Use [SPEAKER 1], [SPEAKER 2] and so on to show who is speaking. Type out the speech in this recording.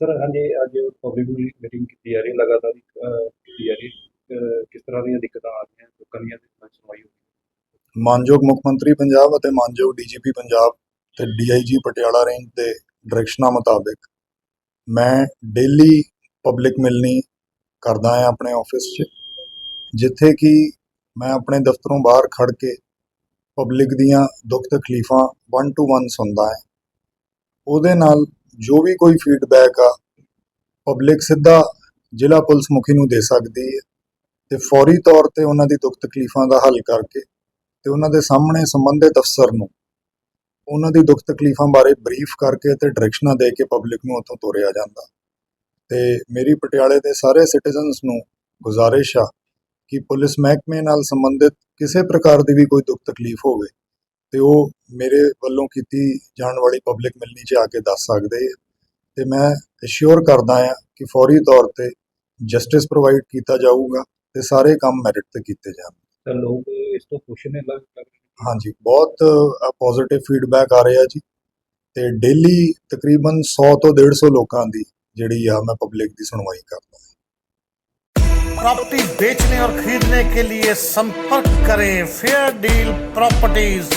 [SPEAKER 1] Sir ਹਾਂਜੀ ਅੱਜ public meeting ਕੀਤੀ ਜਾ ਰਹੀ ਹੈ ਲਗਾਤਾਰ ਅਹ, ਕੀਤੀ ਜਾ ਰਹੀ ਹੈ। ਅਹ, ਕਿਸ ਤਰ੍ਹਾਂ ਦੀਆਂ ਦਿੱਕਤਾਂ ਆ ਰਹੀਆਂ ਲੋਕਾਂ ਦੀਆਂ ਤੇ ਨਾਲ ਸੁਣਵਾਈ ਹੋ
[SPEAKER 2] ਮਾਨਯੋਗ ਮੁੱਖ ਮੰਤਰੀ ਪੰਜਾਬ ਅਤੇ ਮਾਨਯੋਗ ਡੀਜੀਪੀ ਪੰਜਾਬ ਤੇ ਡੀਆਈਜੀ ਪਟਿਆਲਾ ਰੇਂਜ ਦੇ ਡਾਇਰੈਕਸ਼ਨਾਂ ਮੁਤਾਬਿਕ ਮੈਂ ਡੇਲੀ ਪਬਲਿਕ ਮਿਲਣੀ ਕਰਦਾ ਹਾਂ ਆਪਣੇ ਆਫਿਸ 'ਚ ਜਿੱਥੇ ਕਿ ਮੈਂ ਆਪਣੇ ਦਫ਼ਤਰੋਂ ਬਾਹਰ ਖੜ ਕੇ ਪਬਲਿਕ ਦੀਆਂ ਦੁੱਖ ਤਕਲੀਫਾਂ 1 ਟੂ ਵਨ ਸੁਣਦਾ ਹਾਂ। ਉਹਦੇ ਨਾਲ ਜੋ ਵੀ ਕੋਈ ਫੀਡਬੈਕ ਆ ਪਬਲਿਕ ਸਿੱਧਾ ਜ਼ਿਲ੍ਹਾ ਪੁਲਿਸ ਮੁਖੀ ਨੂੰ ਦੇ ਸਕਦੀ ਹੈ ਤੇ ਫੌਰੀ ਤੌਰ ਤੇ ਉਹਨਾਂ ਦੀ ਦੁੱਖ ਤਕਲੀਫਾਂ ਦਾ ਹੱਲ ਕਰਕੇ ਤੇ ਉਹਨਾਂ ਦੇ ਸਾਹਮਣੇ ਸੰਬੰਧਿਤ ਅਫਸਰ ਨੂੰ ਉਹਨਾਂ ਦੀ ਦੁੱਖ ਤਕਲੀਫਾਂ ਬਾਰੇ ਬਰੀਫ ਕਰਕੇ ਤੇ ਡਾਇਰੈਕਸ਼ਨਾਂ ਦੇ ਕੇ ਪਬਲਿਕ ਨੂੰ ਉੱਥੋਂ ਤੋਰਿਆ ਜਾਂਦਾ। ਤੇ ਮੇਰੀ ਪਟਿਆਲੇ ਦੇ ਸਾਰੇ ਸਿਟੀਜ਼ਨਸ ਨੂੰ ਗੁਜ਼ਾਰਿਸ਼ ਆ ਕਿ ਪੁਲਿਸ ਮਹਿਕਮੇ ਨਾਲ ਸੰਬੰਧਿਤ ਕਿਸੇ ਪ੍ਰਕਾਰ ਦੀ ਵੀ ਕੋਈ ਦੁੱਖ ਤਕਲੀਫ ਹੋਵੇ ਤੇ ਉਹ ਮੇਰੇ ਵੱਲੋਂ ਕੀਤੀ ਜਾਣ ਵਾਲੀ ਪਬਲਿਕ ਮਿਲਣੀ 'ਚ ਆ ਕੇ ਦੱਸ ਸਕਦੇ ਆ ਤੇ ਮੈਂ ਅਸ਼ੋਰ ਕਰਦਾ ਆ ਕਿ ਫੌਰੀ ਤੌਰ ਤੇ ਜਸਟਿਸ ਪ੍ਰੋਵਾਈਡ ਕੀਤਾ ਜਾਊਗਾ ਤੇ ਸਾਰੇ ਕੰਮ ਮੈਰਿਟ ਤੇ ਕੀਤੇ ਜਾਣ
[SPEAKER 1] ਤਾਂ ਲੋਕ ਇਸ ਤੋਂ ਖੁਸ਼ ਨੇ ਲੱਗ ਲੱਗ ਰਹੇ ਨੇ।
[SPEAKER 2] ਹਾਂਜੀ ਬਹੁਤ ਪੋਜ਼ਿਟਿਵ ਫੀਡਬੈਕ ਆ ਰਿਹਾ ਜੀ ਤੇ ਡੇਲੀ ਤਕਰੀਬਨ 100 ਤੋਂ 150 ਲੋਕਾਂ ਦੀ ਜਿਹੜੀ ਆ ਮੈਂ ਪਬਲਿਕ ਦੀ ਸੁਣਵਾਈ ਕਰਦਾ
[SPEAKER 3] प्रॉपर्टी बेचने और खरीदने के लिए संपर्क करें फेयर डील प्रॉपर्टीज